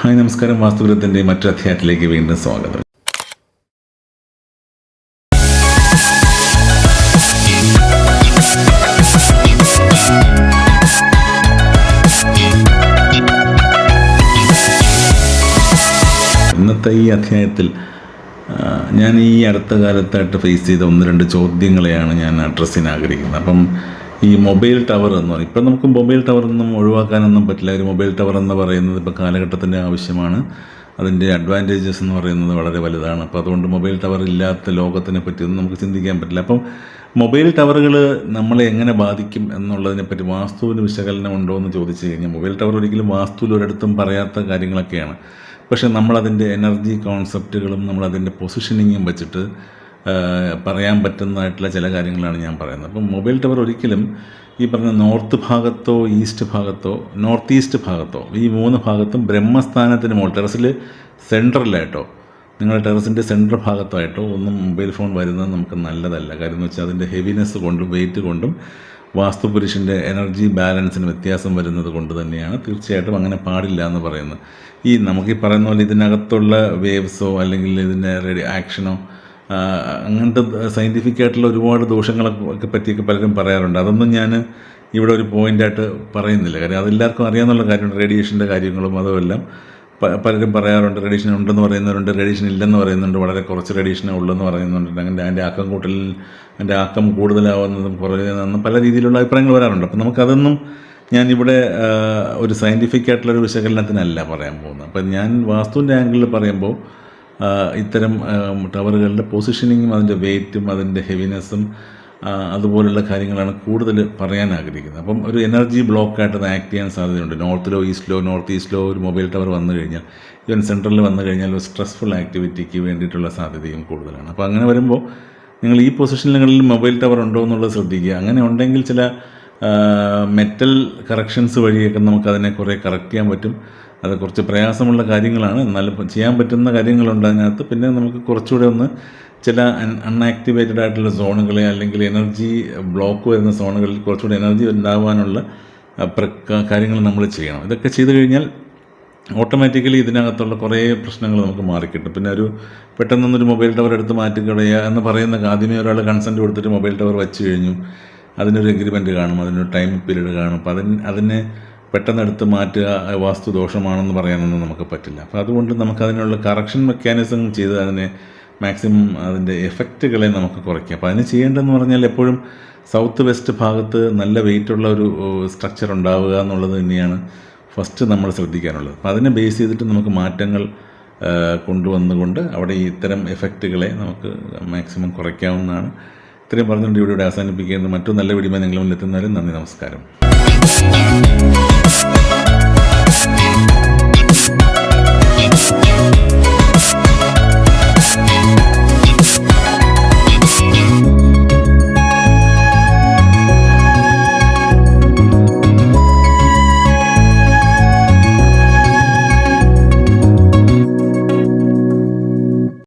Hi നമസ്കാരം. വാസ്തുഗ്രഹത്തിന്റെ മറ്റൊരു അധ്യായത്തിലേക്ക് വീണ്ടും സ്വാഗതം. ഇന്നത്തെ ഈ അധ്യായത്തിൽ ഞാൻ ഈ അടുത്ത കാലത്തായിട്ട് ഫേസ് ചെയ്ത ഒന്ന് രണ്ട് ചോദ്യങ്ങളെയാണ് ഞാൻ അഡ്രസ്സിന് ആഗ്രഹിക്കുന്നത്. അപ്പം ഈ മൊബൈൽ ടവർ എന്ന് പറയും. ഇപ്പം നമുക്ക് മൊബൈൽ ടവർ ഒന്നും ഒഴിവാക്കാനൊന്നും പറ്റില്ല. ഒരു മൊബൈൽ ടവർ എന്ന് പറയുന്നത് ഇപ്പോൾ കാലഘട്ടത്തിന്റെ ആവശ്യമാണ്. അതിന്റെ അഡ്വാന്റേജസ് എന്ന് പറയുന്നത് വളരെ വലുതാണ്. അപ്പോൾ അതുകൊണ്ട് മൊബൈൽ ടവർ ഇല്ലാത്ത ലോകത്തിനെ പറ്റിയൊന്നും നമുക്ക് ചിന്തിക്കാൻ പറ്റില്ല. അപ്പം മൊബൈൽ ടവറുകൾ നമ്മളെ എങ്ങനെ ബാധിക്കും എന്നുള്ളതിനെ പറ്റി വാസ്തുവിന് വിശകലനം ഉണ്ടോ എന്ന് ചോദിച്ചു കഴിഞ്ഞാൽ മൊബൈൽ ടവർ ഒരിക്കലും വാസ്തുവിൽ ഒരിടത്തും പറയാത്ത കാര്യങ്ങളൊക്കെയാണ്. പക്ഷേ നമ്മളതിന്റെ എനർജി കോൺസെപ്റ്റുകളും നമ്മളതിന്റെ പൊസിഷനിങ്ങും വെച്ചിട്ട് പറയാൻ പറ്റുന്നതായിട്ടുള്ള ചില കാര്യങ്ങളാണ് ഞാൻ പറയുന്നത്. അപ്പം മൊബൈൽ ടവർ ഒരിക്കലും ഈ പറഞ്ഞ നോർത്ത് ഭാഗത്തോ ഈസ്റ്റ് ഭാഗത്തോ നോർത്ത് ഈസ്റ്റ് ഭാഗത്തോ ഈ മൂന്ന് ഭാഗത്തും ബ്രഹ്മസ്ഥാനത്തിന് മുകളിൽ ടെറസിൽ സെൻട്രലായിട്ടോ നിങ്ങളുടെ ടെറസിന്റെ സെൻട്രൽ ഭാഗത്തായിട്ടോ ഒന്നും മൊബൈൽ ഫോൺ വരുന്നത് നമുക്ക് നല്ലതല്ല. കാര്യം എന്ന് വെച്ചാൽ അതിന്റെ ഹെവിനെസ് കൊണ്ടും വെയിറ്റ് കൊണ്ടും വാസ്തുപുരുഷന്റെ എനർജി ബാലൻസിന് വ്യത്യാസം വരുന്നത് കൊണ്ട് തന്നെയാണ് തീർച്ചയായിട്ടും അങ്ങനെ പാടില്ല എന്ന് പറയുന്നത്. ഈ നമുക്ക് ഈ പറയുന്ന പോലെ ഇതിനകത്തുള്ള വേവ്സോ അല്ലെങ്കിൽ ഇതിന്റെ ആക്ഷനോ അങ്ങനത്തെ സയന്റിഫിക് ആയിട്ടുള്ള ഒരുപാട് ദോഷങ്ങളൊക്കെ പറ്റിയൊക്കെ പലരും പറയാറുണ്ട്. അതൊന്നും ഞാൻ ഇവിടെ ഒരു പോയിന്റായിട്ട് പറയുന്നില്ല. കാര്യം അതെല്ലാവർക്കും അറിയാമെന്നുള്ള കാര്യമുണ്ട് റേഡിയേഷന്റെ കാര്യങ്ങളും അതുമെല്ലാം പലരും പറയാറുണ്ട്. റേഡിയേഷൻ ഉണ്ടെന്ന് പറയുന്നവരുണ്ട്. റേഡിയേഷൻ ഇല്ലെന്ന് പറയുന്നുണ്ട് വളരെ കുറച്ച് റേഡിയേഷനേ ഉള്ളെന്ന് പറയുന്നുണ്ട് അങ്ങനെ അതിന്റെ ആക്കം കൂട്ടൽ അതിന്റെ ആക്കം കൂടുതലാവുന്നതും കുറയുന്നതെന്നും പല രീതിയിലുള്ള അഭിപ്രായങ്ങൾ വരാറുണ്ട്. അപ്പം നമുക്കതൊന്നും ഞാനിവിടെ ഒരു സയന്റിഫിക് ആയിട്ടുള്ളൊരു വിശകലനത്തിനല്ല പറയാൻ പോകുന്നത്. അപ്പം ഞാൻ വാസ്തുവിന്റെ ആംഗിളിൽ പറയുമ്പോൾ ഇത്തരം ടവറുകളുടെ പൊസിഷനിങ്ങും അതിന്റെ വെയ്റ്റും അതിന്റെ ഹെവിനെസ്സും അതുപോലുള്ള കാര്യങ്ങളാണ് കൂടുതൽ പറയാൻ ആഗ്രഹിക്കുന്നത്. അപ്പം ഒരു എനർജി ബ്ലോക്കായിട്ട് അത് ആക്ട് ചെയ്യാൻ സാധ്യതയുണ്ട്. നോർത്തിലോ ഈസ്റ്റിലോ നോർത്ത് ഈസ്റ്റിലോ ഒരു മൊബൈൽ ടവർ വന്നു കഴിഞ്ഞാൽ ഈവൻ സെൻട്രലിൽ വന്നു കഴിഞ്ഞാൽ ഒരു സ്ട്രെസ്ഫുൾ ആക്ടിവിറ്റിക്ക് വേണ്ടിയിട്ടുള്ള സാധ്യതയും കൂടുതലാണ്. അപ്പോൾ അങ്ങനെ വരുമ്പോൾ നിങ്ങൾ ഈ പൊസിഷനുകളിൽ മൊബൈൽ ടവർ ഉണ്ടോ എന്നുള്ളത് ശ്രദ്ധിക്കുക. അങ്ങനെ ഉണ്ടെങ്കിൽ ചില മെറ്റൽ കറക്ഷൻസ് വഴിയൊക്കെ നമുക്കതിനെ കുറേ കറക്റ്റ് ചെയ്യാൻ പറ്റും. അത് കുറച്ച് പ്രയാസമുള്ള കാര്യങ്ങളാണ്. എന്നാലും ചെയ്യാൻ പറ്റുന്ന കാര്യങ്ങളുണ്ട് അതിനകത്ത്. പിന്നെ നമുക്ക് കുറച്ചുകൂടെ ഒന്ന് ചില അൺആക്ടിവേറ്റഡ് ആയിട്ടുള്ള സോണുകളെ അല്ലെങ്കിൽ എനർജി ബ്ലോക്ക് വരുന്ന സോണുകളിൽ കുറച്ചുകൂടി എനർജി ഉണ്ടാകാനുള്ള കാര്യങ്ങൾ നമ്മൾ ചെയ്യണം. ഇതൊക്കെ ചെയ്തു കഴിഞ്ഞാൽ ഓട്ടോമാറ്റിക്കലി ഇതിനകത്തുള്ള കുറേ പ്രശ്നങ്ങൾ നമുക്ക് മാറിക്കിട്ടും. പിന്നെ ഒരു പെട്ടെന്നൊന്നൊരു മൊബൈൽ ടവർ എടുത്ത് മാറ്റിക്കളയുക എന്ന് പറയുന്ന ആദ്യമേ ഒരാൾ കൺസെന്റ് കൊടുത്തിട്ട് മൊബൈൽ ടവർ വെച്ച് കഴിഞ്ഞു. അതിനൊരു എഗ്രിമെന്റ് കാണും അതിനൊരു ടൈം പീരീഡ് കാണും. അപ്പോൾ അതിന് അതിനെ പെട്ടെന്ന് എടുത്ത് മാറ്റുക വാസ്തു ദോഷമാണെന്ന് പറയാനൊന്നും നമുക്ക് പറ്റില്ല. അപ്പോൾ അതുകൊണ്ട് നമുക്കതിനുള്ള കറക്ഷൻ മെക്കാനിസം ചെയ്ത് അതിനെ മാക്സിമം അതിന്റെ എഫക്റ്റുകളെ നമുക്ക് കുറയ്ക്കാം. അപ്പോൾ അതിന് ചെയ്യേണ്ടതെന്ന് പറഞ്ഞാൽ എപ്പോഴും സൗത്ത് വെസ്റ്റ് ഭാഗത്ത് നല്ല വെയിറ്റുള്ള ഒരു സ്ട്രക്ചർ ഉണ്ടാവുക എന്നുള്ളത് തന്നെയാണ് ഫസ്റ്റ് നമ്മൾ ശ്രദ്ധിക്കാനുള്ളത്. അപ്പോൾ അതിനെ ബേസ് ചെയ്തിട്ട് നമുക്ക് മാറ്റങ്ങൾ കൊണ്ടുവന്നുകൊണ്ട് അവിടെ ഇത്തരം എഫക്റ്റുകളെ നമുക്ക് മാക്സിമം കുറയ്ക്കാവുന്നതാണ്. ഇത്രയും പറഞ്ഞുകൊണ്ട് ഇവിടെ അവസാനിപ്പിക്കുന്നത് മറ്റു നല്ല വീഡിയോ നിങ്ങളുടെ മുന്നിൽ എത്തുന്നവരും നന്ദി നമസ്കാരം.